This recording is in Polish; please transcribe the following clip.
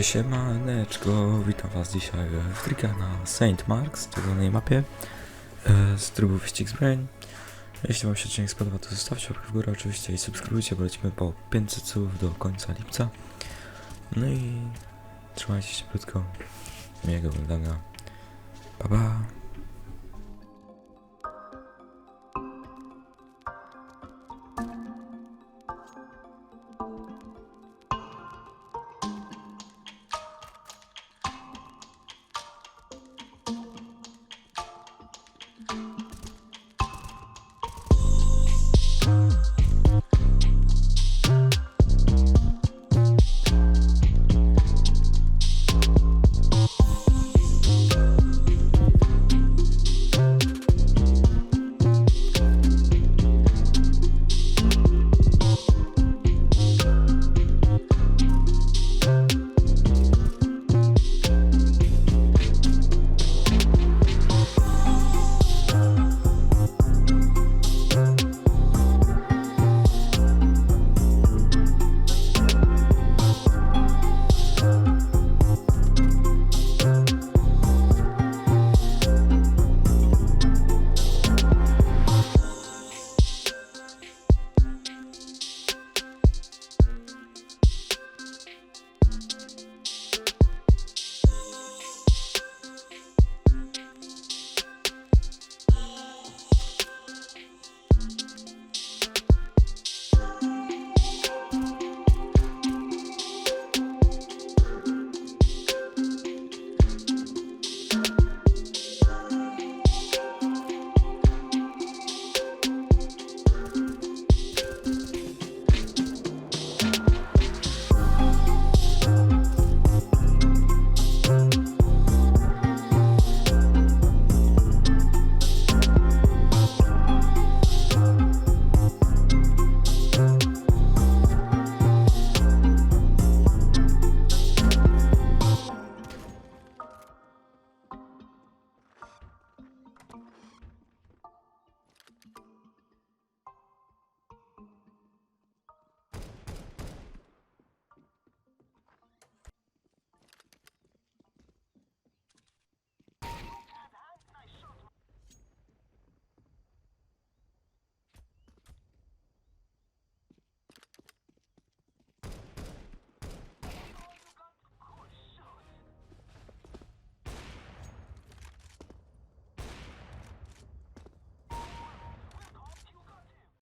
Siemaneczko, witam was dzisiaj w trika na St. Marks, tej mapie e, z trybu Wyścig z Brain. Jeśli wam się odcinek spodoba, to zostawcie łapkę w górę oczywiście i subskrybujcie, bo lecimy po 500 słów do końca lipca. No i trzymajcie się krótko, miłego oglądania. Pa pa!